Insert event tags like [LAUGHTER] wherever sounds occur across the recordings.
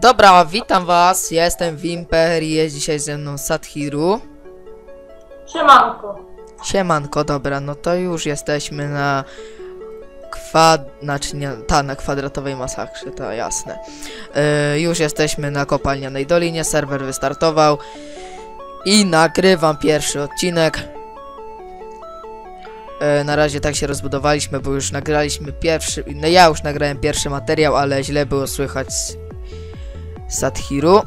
Dobra, witam was, ja jestem Wimper i jest dzisiaj ze mną Sathiru. Siemanko. Siemanko, dobra, no to już jesteśmy na kwad... znaczy nie, ta, na kwadratowej masakrze, to jasne. Yy, już jesteśmy na kopalnianej dolinie, serwer wystartował i nagrywam pierwszy odcinek. Yy, na razie tak się rozbudowaliśmy, bo już nagraliśmy pierwszy, no ja już nagrałem pierwszy materiał, ale źle było słychać Sathiru.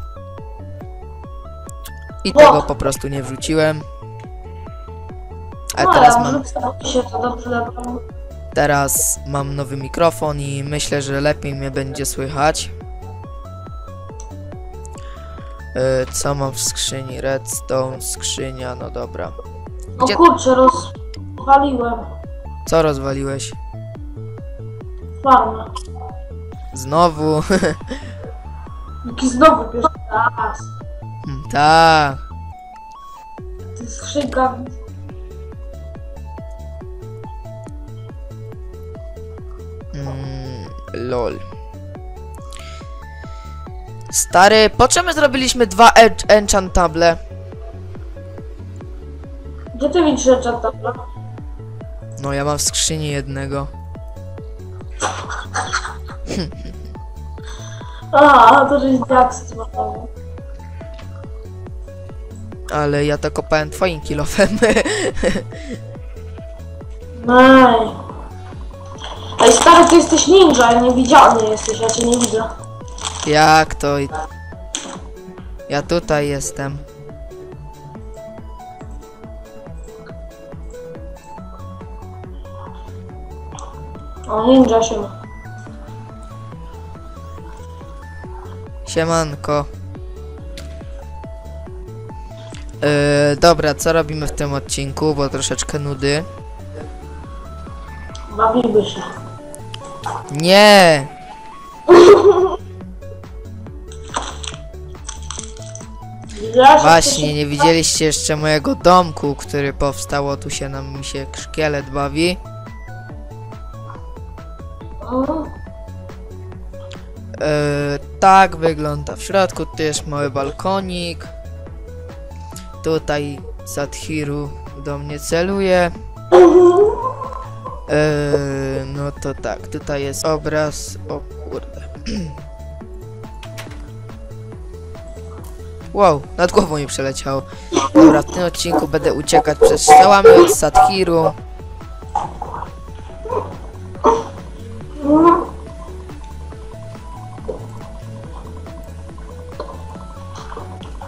I Bo- tego po prostu nie wrzuciłem. A no, teraz mam, wrzucam się to dobrze naprawdę. teraz mam nowy mikrofon i myślę, że lepiej mnie będzie słychać. Yy, co mam w skrzyni? Redstone, skrzynia, no dobra. O Gdzie- kurczę, rozwaliłem Co rozwaliłeś? farmę. Znowu. [LAUGHS] Jaki znowu pierwszy raz. Hmm, tak. To jest skrzynka. Mm, lol. Stary, po czym my zrobiliśmy dwa en- enchantable? Gdzie ty widzisz tabla? No ja mam w skrzyni jednego. [LAUGHS] A, to żeś diaksy złapał. Ale ja to kopałem twoim kilofem. [LAUGHS] Nej. Ej, stary, ty jesteś ninja, niewidzialny jesteś, ja cię nie widzę. Jak to? Ja tutaj jestem. O, ninja się ma. Siemanko. Yy, dobra, co robimy w tym odcinku, bo troszeczkę nudy. Bawimy się. Nie! Ja Właśnie, nie widzieliście jeszcze mojego domku, który powstał, o tu się nam mi się szkielet bawi. Yy, tak wygląda w środku, jest mały balkonik. Tutaj Sathiru do mnie celuje. Yy, no to tak, tutaj jest obraz. O kurde. [CLEARS THROAT] Wow, nad głową mi przeleciało. Dobra, w tym odcinku będę uciekać przed strzałami od Sathiru.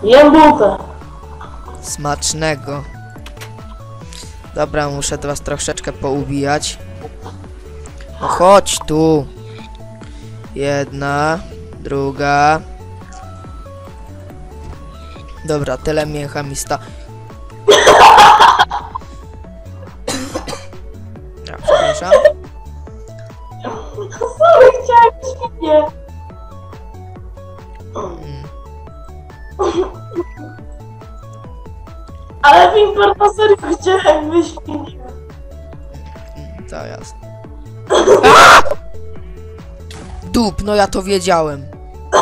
Jem bułkę. Smacznego. Dobra, muszę was troszeczkę poubijać. No chodź tu. Jedna, druga. Dobra, tyle mięcha mi sta... [COUGHS] Ja, przepraszam. [COUGHS] Sorry, chciałem świnie. Ale Wimper na serio chciałem mm, to jasne. A! [LAUGHS] Dup, no ja to wiedziałem. [LAUGHS]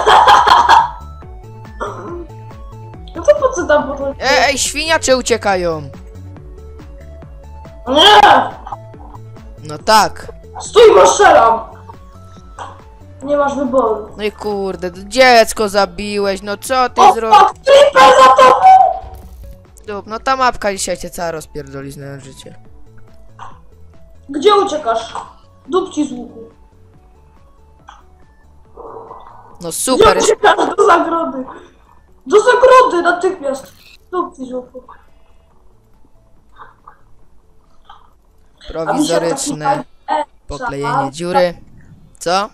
No to po co tam było? Ej, ej, świniacze uciekają. Nie! No tak. Stój, bo strzelam! Nie masz wyboru. No i kurde, to dziecko zabiłeś, no co ty O, fuck, Creeper za tobą! Dup, no ta mapka dzisiaj cię cała rozpierdoli znając życie. Gdzie uciekasz? Dup ci z łuku. No Gdzie super, jest, uciekasz? Do zagrody. Do zagrody natychmiast. Dup ci z łuku. A mi się taki prowizoryczne poklejenie dziury. Co?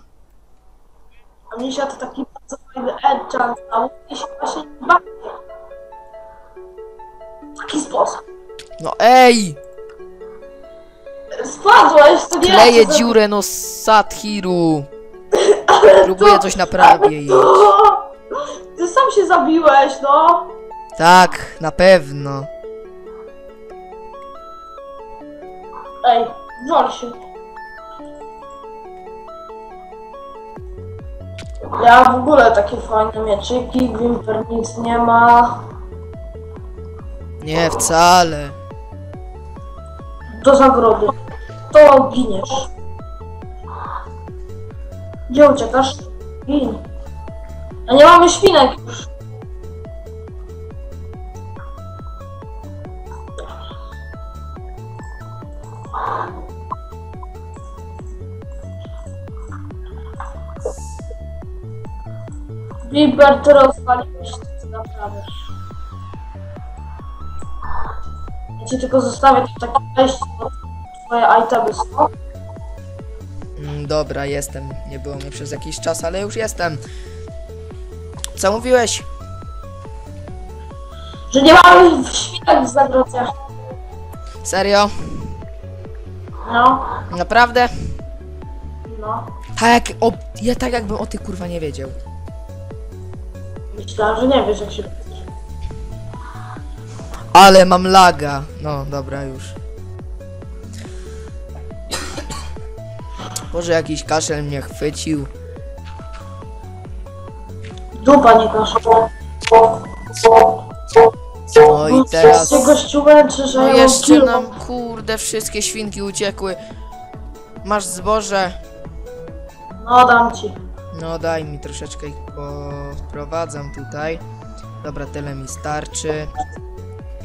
A mi się to taki bardzo fajny enchant stał. I się właśnie nie bawię. No ej! Spadłeś, to nie Kleję to- dziurę, no Sathiru! [LAUGHS] Próbuję to- coś naprawić. To... Ty sam się zabiłeś, no. Tak, na pewno. Ej, wal się. Ja w ogóle takie fajne mieczyki, Gimper nic nie ma. Nie, wcale. Do zagrody. To giniesz. Gdzie uciekasz? Gin. A nie mamy świnek już. Bimper, ty rozwaliłeś, co naprawiasz. Ci tylko zostawię tu takie wejście, bo twoje itemy są. Mm, Dobra, jestem. Nie było mnie przez jakiś czas, ale już jestem. Co mówiłeś? Że nie mamy świnek w zagrodzie. Serio? No, Naprawdę? no. Tak, o, ja tak jakbym o ty kurwa nie wiedział. Myślałem, że nie wiesz jak się... Ale mam laga. No, dobra, już. Może jakiś kaszel mnie chwycił. Dupa nie kaszło. No i teraz... się gościu męczy, że No ja jeszcze kill. nam, kurde, wszystkie świnki uciekły. Masz zboże. No dam ci. No daj mi troszeczkę ich poprowadzam tutaj. Dobra, tyle mi starczy.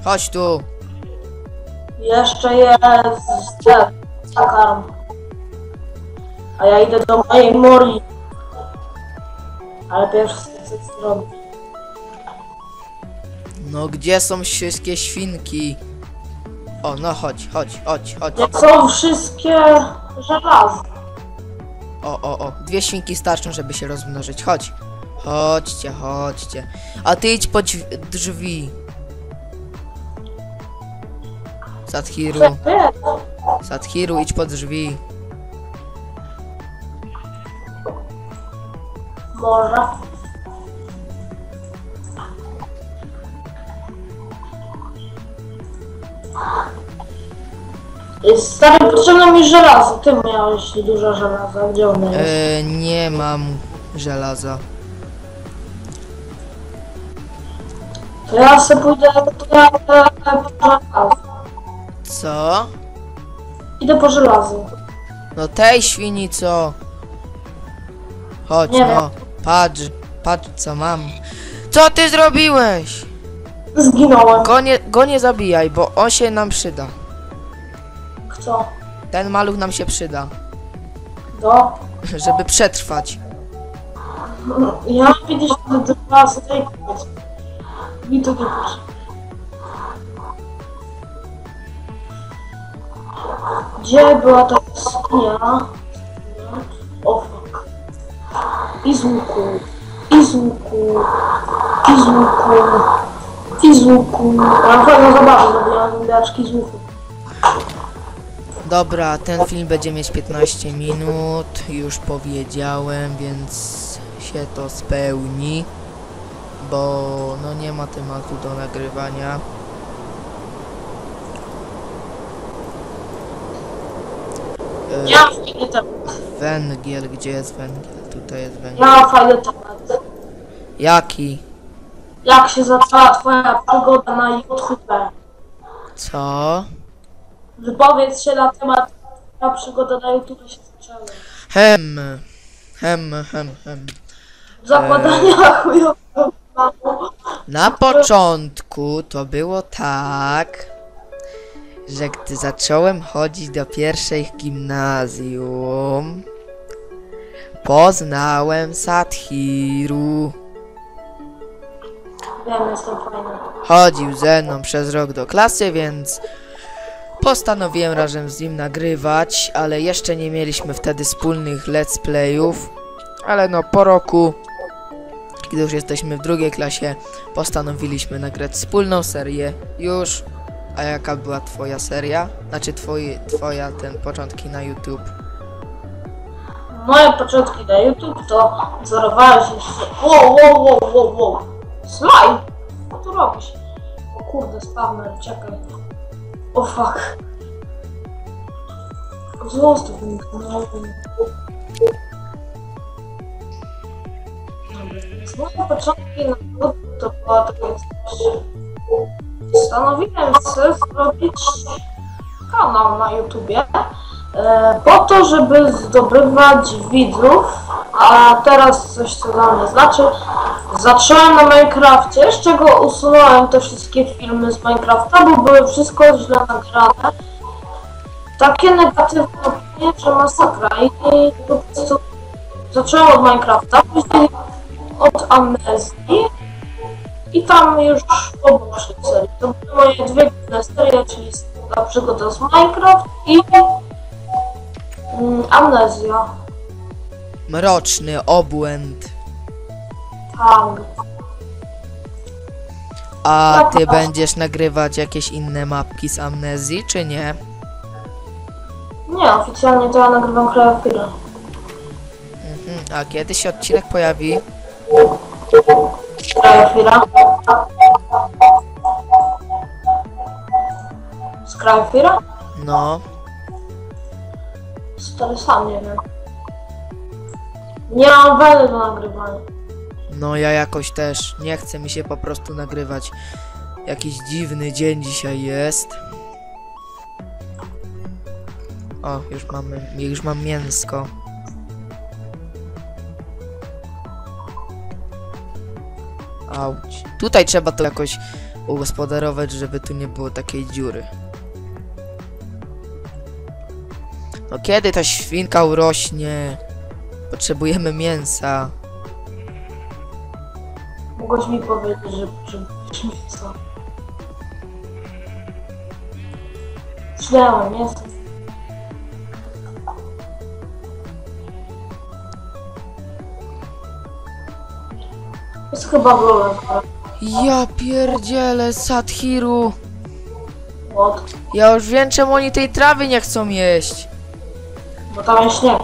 Chodź tu. Jeszcze jest ten, zakarm. A ja idę do mojej mori. Ale pierwszy chcę coś zrobić. No gdzie są wszystkie świnki? O, no chodź, chodź, chodź, chodź. Gdzie są wszystkie żelazy? O, o, o. Dwie świnki starczą, żeby się rozmnożyć. Chodź. Chodźcie, chodźcie. A ty idź po drzwi. Sadhiru? Sadhiru, idź po drzwi. Jest Stary, potrzebne mi żelazo. Ty miałeś dużo żelaza. Gdzie ono jest? E, nie mam żelaza. To ja sobie pójdę po żelazo. Co? Idę po żelazo. No tej świni co? Chodź Nie no, patrz, patrz co mam. Co ty zrobiłeś? Zginąłem. Go nie, go nie zabijaj, bo on się nam przyda. Kto? Ten maluch nam się przyda, Do? [LAUGHS] żeby przetrwać. Ja widzisz te dwa stejki. Mi to nie potrzeba. Gdzie była ta jaskinia? O fuck. I z łuku. I z łuku. I z łuku. I z łuku. Zrobiłam z łuku. Dobra, ten film będzie mieć 15 minut, już powiedziałem, więc się to spełni, bo no nie ma tematu do nagrywania. Ja fajny temat. Węgiel, gdzie jest węgiel? Tutaj jest Ja węgiel. mam fajny temat. Jaki? Jak się zaczęła twoja przygoda na YouTube? Co? Wypowiedz się na temat ta przygoda na YouTube się zaczęła. Hem, hem, hem, hem. Zakładania chujowego planu. Na początku to było tak, że gdy zacząłem chodzić do pierwszej gimnazjum, poznałem Sathiru. Wiem, jestem fajny. Chodził ze mną przez rok do klasy, więc postanowiłem razem z nim nagrywać, ale jeszcze nie mieliśmy wtedy wspólnych let's playów. Ale no po roku, kiedy już jesteśmy w drugiej klasie, postanowiliśmy nagrać wspólną serię już. A jaka była twoja seria? Znaczy twoi, twoja ten początki na YouTube. Moje początki na YouTube to wzorowałem się z... Wow, wow, wow, wow. Slime! Co tu robisz? O kurde, spawner, czekaj. O fuck. Zostaw mi no. No, początki na YouTube to było takie coś. Postanowiłem sobie zrobić kanał na YouTubie e, po to, żeby zdobywać widzów, a teraz coś co dla mnie znaczy. Zacząłem na Minecrafcie, z czego usunąłem te wszystkie filmy z Minecrafta, bo były wszystko źle nagrane. Takie negatywne opinie, że masakra i po prostu zacząłem od Minecrafta, później od Amnezji i tam już obok serii. To były moje dwie główne serie, czyli ta przygoda z Minecraft i mm, Amnezja. Mroczny obłęd. Tak. A ty będziesz nagrywać jakieś inne mapki z amnezji, czy nie? Nie, oficjalnie to ja nagrywam Creafiry. Mhm. A kiedy się odcinek pojawi? Creafira. Z Creafira? No. Stary sam nie wiem. Nie mam weny do nagrywania. No ja jakoś też nie chce mi się po prostu nagrywać. Jakiś dziwny dzień dzisiaj jest. O, już mamy, już mam mięsko. Auć. Tutaj trzeba to jakoś ugospodarować, żeby tu nie było takiej dziury. No kiedy ta świnka urośnie? Potrzebujemy mięsa. Mogłeś mi powiedzieć, że potrzebujesz mięsa. Źle, mięso. Jest chyba problem. Ja pierdzielę, Sathiru. What? Ja już wiem, czemu oni tej trawy nie chcą jeść. Bo tam jest śnieg.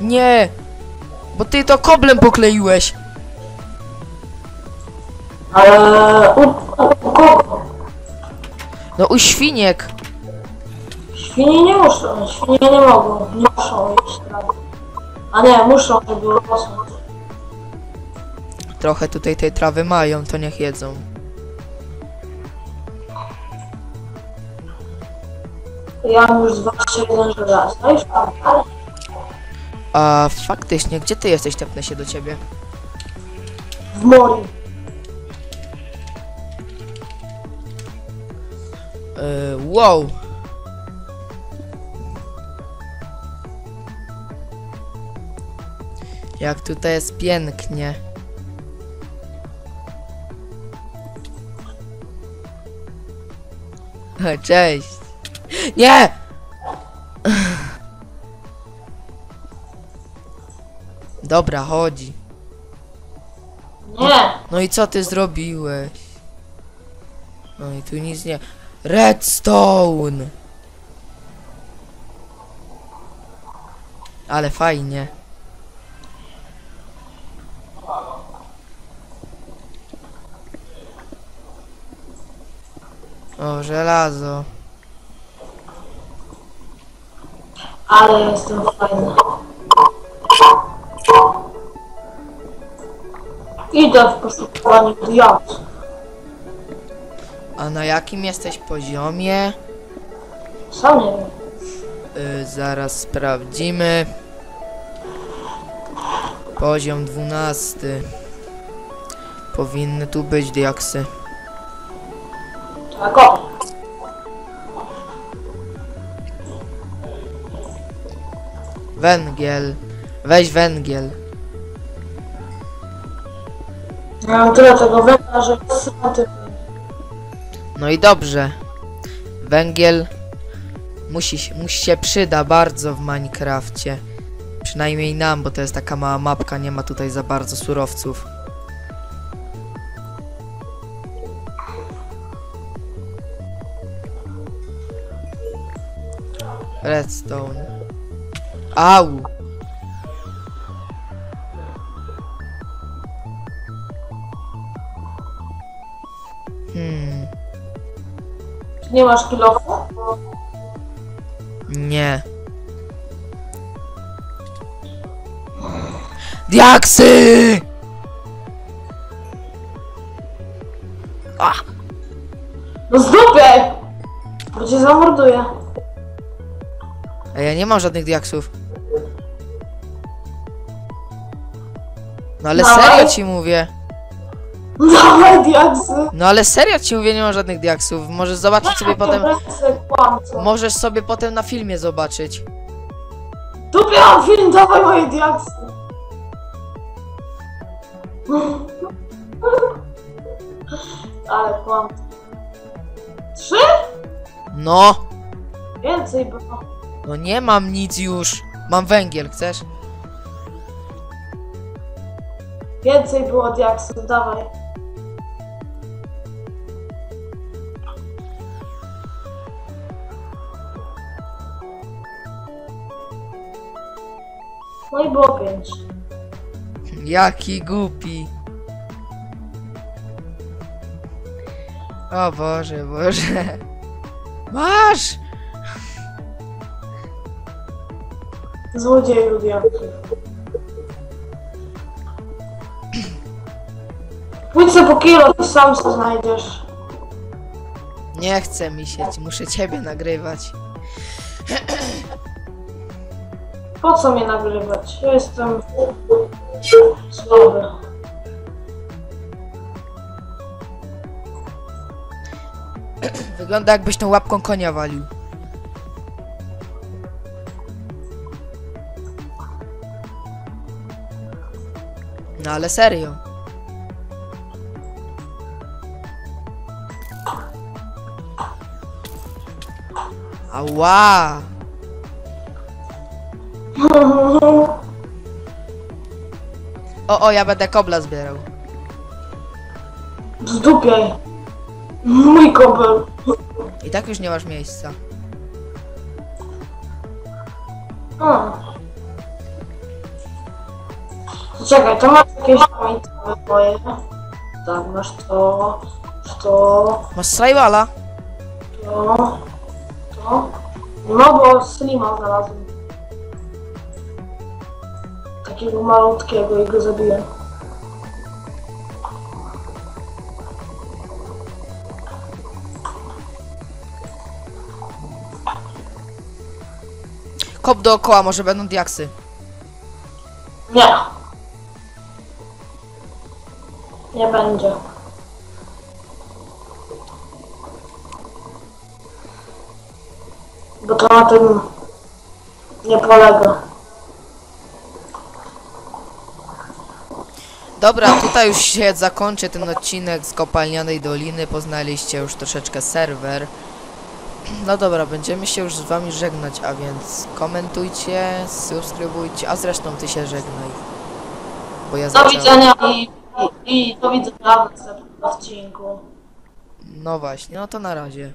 Nie, bo ty to koblem pokleiłeś. Ale u, u, u kogo? No u świniek. Świnie nie muszą, świnie nie mogą, nie muszą jeść trawy. A nie, muszą, żeby rosnąć. Trochę tutaj tej trawy mają, to niech jedzą. Ja już 21 żelaza, no już mam, ale A faktycznie, gdzie ty jesteś? Tepnę się do ciebie. w mori. Yy, wow. Jak tutaj jest pięknie. Cześć. Nie! Dobra, chodzi. Nie, No i co ty zrobiłeś? No i tu nic nie... Redstone! Ale fajnie. O, żelazo. ale jestem fajny. Idę w poszukiwaniu diabłów. A na jakim jesteś poziomie? Sam nie wiem. Y, zaraz sprawdzimy. Poziom 12. Powinny tu być diaksy. O. Węgiel. Weź węgiel. Ja mam tyle tego węgla, że sympatycznie. No i dobrze. Węgiel musi, musi się przyda bardzo w Minecrafcie. Przynajmniej nam, bo to jest taka mała mapka, nie ma tutaj za bardzo surowców. Redstone. Au! Hmm. Czy nie masz kilofu? Nie. Diaksy! A! No zdupiaj! Bo cię zamorduję. A ja nie mam żadnych diaksów. No ale Dawaj. serio ci mówię. Dawaj diaksy. No ale serio ci mówię, nie mam żadnych diaksów. Możesz zobaczyć sobie potem. Ręce, kłamco. Możesz sobie potem na filmie zobaczyć. Dupie mam film, dawaj moje diaksy. Ale kłamco. Trzy? No! Więcej było. No nie mam nic już. Mam węgiel, chcesz? Więcej było diaksów, dawaj. No i było pięć. Jaki głupi. O Boże, Boże. Masz! Złodzieju diaksów. Pójdź sobie po kilo, ty sam co znajdziesz. Nie chce mi się, muszę ciebie nagrywać. Po co mnie nagrywać? Ja jestem słaby. Wygląda jakbyś tą łapką konia walił. No ale serio. Ała! O, o, ja będę kobla zbierał. Zdupiaj. Mój kobel. I tak już nie masz miejsca. Hmm. Czekaj, to masz jakieś pamiętne moje. Tak, masz to, to, Masz survivala? to, to. No bo Slima znalazłem. Takiego malutkiego i go zabiłem. Kop dookoła, może będą diaksy. Nie. Nie będzie. Bo to na tym nie polega. Dobra, tutaj już się zakończy ten odcinek z Kopalnianej Doliny. Poznaliście już troszeczkę serwer. No dobra, będziemy się już z wami żegnać, a więc komentujcie, subskrybujcie, a zresztą ty się żegnaj. Bo ja Do zacząłem- widzenia i, i do widzenia w odcinku. No właśnie, no to na razie.